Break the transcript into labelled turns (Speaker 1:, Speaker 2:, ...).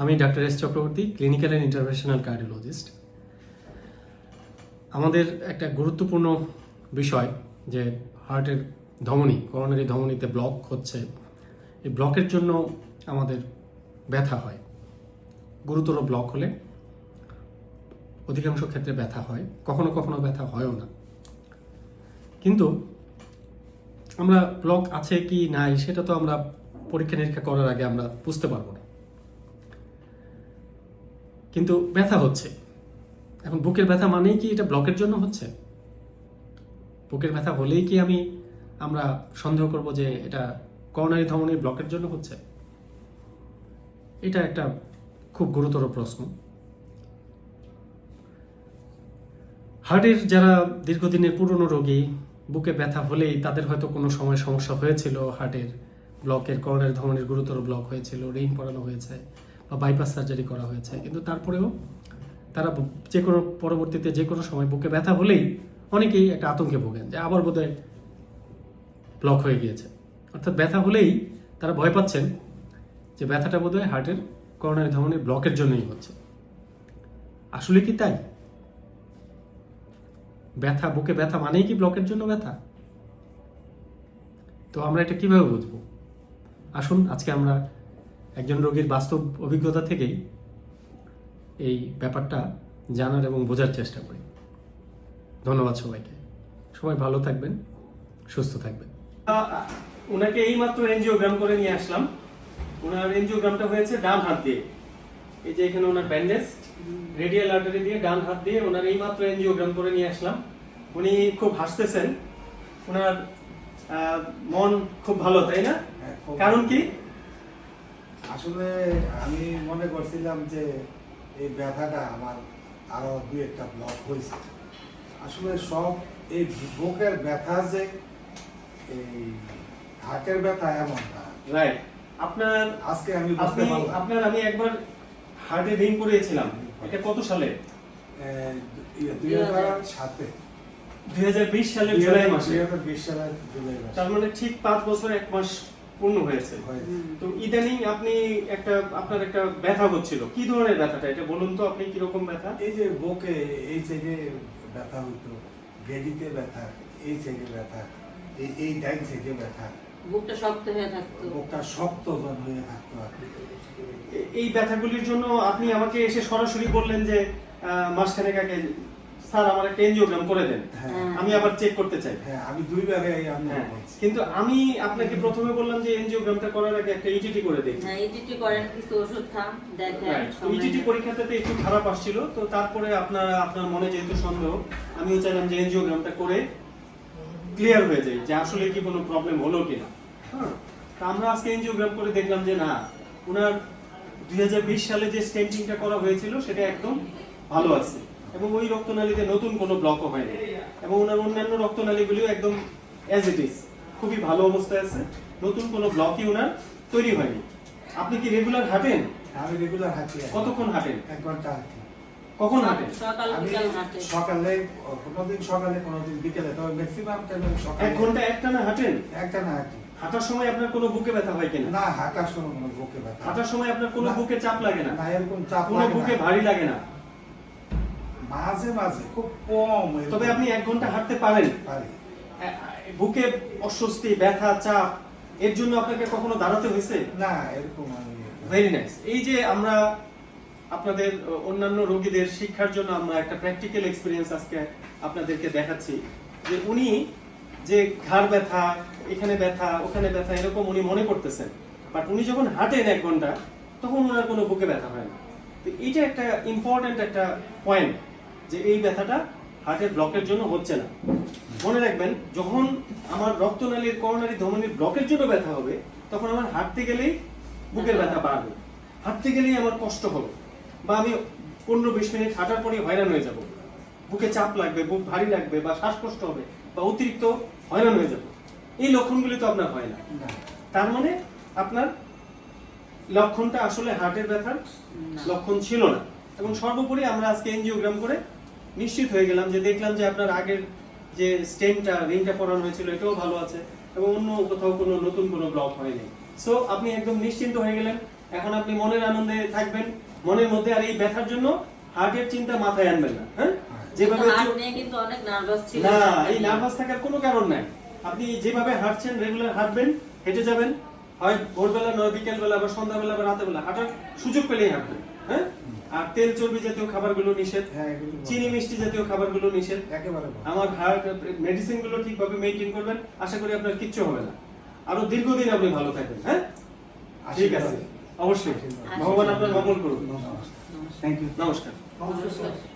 Speaker 1: আমি doctor S Chakraborty clinical and interventional cardiologist আমাদের একটা গুরুত্বপূর্ণ বিষয় যে হার্টের ধমনী করোনারি ধমনীতে ব্লক হচ্ছে, এই ব্লকের জন্য আমাদের ব্যথা হয়। গুরুতর ব্লক হলে অধিকাংশ ক্ষেত্রে ব্যথা হয়, কখনো কখনো ব্যথা হয়ও না। কিন্তু আমরা ব্লক আছে কি নাই সেটা তো আমরা পরীক্ষা নিরীক্ষা করার আগে আমরা বুঝতে পারব কিন্তু ব্যথা হচ্ছে। এখন বুকের ব্যথা মানেই কি এটা ব্লকের জন্য হচ্ছে? বুকের ব্যথা হলেই কি আমি, আমরা সন্দেহ করব যে এটা করোনারি ধমনির ব্লকের জন্য হচ্ছে? এটা একটা খুব গুরুতর প্রশ্ন। হার্টের যারা দীর্ঘদিনের পুরনো রোগী, বুকে ব্যথা হলেই তাদের হয়তো কোনো সময় সমস্যা হয়েছিল, হার্টের ব্লকের করোনারি ধমনির গুরুতর ব্লক হয়েছিল রেইন পড়ানো হয়েছে। বা বাইপাস সার্জারি করা হয়েছে। কিন্তু তারপরেও তারা যে কোনো পরবর্তীতে যে কোনো সময় বুকে ব্যথা হলেই অনেকেই একটা আতঙ্কে ভোগেন যে আবার বোধহয় ব্লক হয়ে গিয়েছে। অর্থাৎ ব্যথা হলেই তারা ভয় পাচ্ছেন যে ব্যথাটা বোধহয় হার্টের করোনারি ধমনির ব্লকের জন্যই হচ্ছে। আসলে কি তাই? ব্যথা, বুকে ব্যথা মানেই কি ব্লকের জন্য ব্যথা? তো আমরা এটা কীভাবে বুঝব? আসুন, আজকে আমরা একজন রোগীর বাস্তব অভিজ্ঞতা থেকেই এই ব্যাপারটা জানার এবং বোঝার চেষ্টা করি। ধন্যবাদ সবাইকে। সবাই ভালো থাকবেন সুস্থ থাকবেন। ওনাকে এইমাত্র এনজিওগ্রাম করে নিয়ে আসলাম। ওনার এনজিওগ্রামটা হয়েছে ডান হাত দিয়ে। এই যে এখানে ওনার ব্যান্ডেজ রেডিয়াল আর্টারি দিয়ে ডান হাত দিয়ে ওনার এইমাত্র এনজিওগ্রাম করে নিয়ে আসলাম। উনি খুব হাসতেছেন। ওনার আহ, মন খুব ভালো তাই না?
Speaker 2: হ্যাঁ,
Speaker 1: কারণ কি?
Speaker 2: আসলে আমি মনে করছিলাম যে এই ব্যথাটা আমার আরও দুই একটা ব্লক হয়েছে। আসলে সব এই বুকের ব্যথা যে এই হার্টের ব্যথা এমন না।
Speaker 1: রাইট আপনার
Speaker 2: আজকে আমি বুঝতে পারলাম।
Speaker 1: আপনার আমি একবার হার্টে রিং করিয়েছিলাম। এটা কত সালে?
Speaker 2: দুই হাজার সাতে।
Speaker 1: দুই সালের জুলাই মাসে।
Speaker 2: দুই হাজার বিশ সালের জুলাই মাসে।
Speaker 1: তার মানে ঠিক পাঁচ বছর এক মাস পূর্ণ হয়েছে। তো ইদানিং আপনি একটা আপনার একটা ব্যথা হচ্ছিল। কি ধরনের ব্যথাটা? এটা বলুন তো আপনি কীরকম ব্যথা?
Speaker 2: এই যে বুকে এই সাইডে ব্যথা হইতো গেডিতে ব্যথা এই সাইডে ব্যথা এই এই ডাইন সাইডে ব্যথা।
Speaker 3: বুকটা শক্ত হয়ে থাকতো।
Speaker 2: বুকটা শক্ত জন হয়ে থাকতো
Speaker 1: এই ব্যথাগুলির জন্য আপনি আমাকে এসে সরাসরি বললেন যে মাসখানেক আগে স্যার আমার একটা এনজিওগ্রাম করে দেন।
Speaker 2: হ্যাঁ।
Speaker 1: আমি আবার চেক করতে চাই।
Speaker 2: হ্যাঁ আমি দুইবারে আমি
Speaker 1: হ্যাঁ, কিন্তু আমি আপনাকে প্রথমে বললাম যে এনজিওগ্রামটা করার আগে একটা ইটিটি করে দেখি
Speaker 3: হ্যাঁ ইটিটি করেন কিছু ওষুধ খান দেখেন
Speaker 1: ইটিটি
Speaker 3: নেন।
Speaker 1: একটু খারাপ আসছিল তো তারপরে আপনার আপনার মনে যেহেতু সন্দেহ আমিও চাইলাম যে এনজিওগ্রামটা করে ক্লিয়ার হয়ে যায় যে আসলে কি কোনো প্রবলেম হলো কিনা। হ্যাঁ। তা আমরা আজকে এনজিওগ্রাম করে দেখলাম যে না ওনার দুই হাজার বিশ সালে যে স্টেন্টিংটা করা হয়েছিল সেটা একদম ভালো আছে। এবং ওই রক্তনালীতে নতুন কোনো ব্লকও হয়নি। এবং ওনার অন্যান্য রক্তনালীগুলিও একদম অ্যাজ ইট ইজ খুবই ভালো অবস্থায় আছে। নতুন কোনো ব্লকই ওনার তৈরি হয়নি। আপনি কি রেগুলার হাঁটেন?
Speaker 2: আমি রেগুলার হাঁটি
Speaker 1: কতক্ষণ হাঁটেন?
Speaker 2: এক ঘণ্টা হাঁটি।
Speaker 1: কখন হাঁটেন?
Speaker 2: আমি সকালে কোনোদিন সকালে কোনোদিন বিকেলে তবে ম্যাক্সিমাম টাইম সকালে
Speaker 1: এক ঘণ্টা একটা না হাঁটেন?
Speaker 2: একটা না হাঁটি।
Speaker 1: হাঁটার সময় আপনার কোনো বুকে ব্যথা হয় কিনা?
Speaker 2: না হাঁটার সময় কোনো বুকে ব্যথা
Speaker 1: হাঁটার সময় আপনার কোনো বুকে চাপ লাগে না?
Speaker 2: না এরকম চাপ
Speaker 1: কোনো বুকে ভারী লাগে না?
Speaker 2: মাঝে মাঝে খুব কম
Speaker 1: তবে আপনি এক ঘণ্টা হাঁটতে পারেন।
Speaker 2: পারি।
Speaker 1: বুকে অস্বস্তি ব্যথা চাপ এর জন্য আপনাকে কখনো দাঁড়াতে হয়েছে?
Speaker 2: না এরকম
Speaker 1: ভেরি নাইস এই যে আমরা আপনাদের অন্যান্য রোগীদের শিক্ষার জন্য আমরা একটা প্র্যাকটিক্যাল এক্সপিরিয়েন্স আজকে আপনাদেরকে দেখাচ্ছি। যে উনি যে ঘাড় ব্যথা এখানে ব্যথা ওখানে ব্যথা এরকম উনি মনে করতেছেন। বাট উনি যখন হাঁটেন এক ঘণ্টা তখন ওনার কোনো বুকে ব্যথা হয় না। তো এইটা একটা ইম্পর্ট্যান্ট একটা পয়েন্ট যে এই ব্যথাটা হার্টের ব্লকের জন্য হচ্ছে না। মনে রাখবেন যখন আমার রক্তনালীর করোনারি ধমনির ব্লকের জন্য ব্যথা হবে তখন আমার হাঁটতে গেলেই বুকের ব্যথা বাড়বে। হাঁটতে গেলেই আমার কষ্ট হবে বা আমি পনেরো বিশ মিনিট হাঁটার পরে হয়রান হয়ে যাব। বুকে চাপ লাগবে বুক ভারী লাগবে বা শ্বাসকষ্ট হবে বা অতিরিক্ত হয়রান হয়ে যাব। এই লক্ষণগুলি তো আপনার হয় না।
Speaker 2: না।
Speaker 1: তার মানে আপনার লক্ষণটা আসলে হার্টের ব্যথার লক্ষণ ছিল না। এবং সর্বোপরি আমরা আজকে এনজিওগ্রাম করে নিশ্চিত হয়ে গেলাম যে দেখলাম যে আপনার আগের যে স্টেনটা রিংটা পরানো হয়েছিল এটাও ভালো আছে এবং অন্য কোথাও কোনো নতুন কোনো ব্লক হয়নি। সো আপনি একদম নিশ্চিন্ত হয়ে গেলেন। এখন আপনি মনের আনন্দে থাকবেন। মনের মধ্যে আর এই ব্যথার জন্য হার্টের চিন্তা মাথায় আনবেন না হ্যাঁ? যেভাবে
Speaker 3: কিন্তু অনেক নার্ভাস ছিল
Speaker 1: না এই নার্ভাস থাকার কোনো কারণ নাই। আপনি যেভাবে হাঁটছেন রেগুলার হাঁটবেন হেঁটে যাবেন হয় ভোরবেলা নয় বিকেলবেলা বা সন্ধ্যাবেলা বা রাতেবেলা হাঁটার সুযোগ পেলেই হাঁটবেন। হ্যাঁ? আর তেল চর্বি জাতীয় খাবারগুলো নিষেধ।
Speaker 2: হ্যাঁ
Speaker 1: চিনি মিষ্টি জাতীয় খাবারগুলো নিষেধ।
Speaker 2: একেবারে
Speaker 1: আমার হার্ট মেডিসিনগুলো ঠিকভাবে মেনটেন করবেন। আশা করি আপনার কিচ্ছু হবে না। আরও দীর্ঘদিন আপনি ভালো থাকবেন হ্যাঁ? ঠিক আছে। অবশ্যই। ভগবান আপনার মঙ্গল করুন
Speaker 2: নমস্কার।
Speaker 4: থ্যাংক ইউ
Speaker 1: নমস্কার।
Speaker 3: নমস্কার।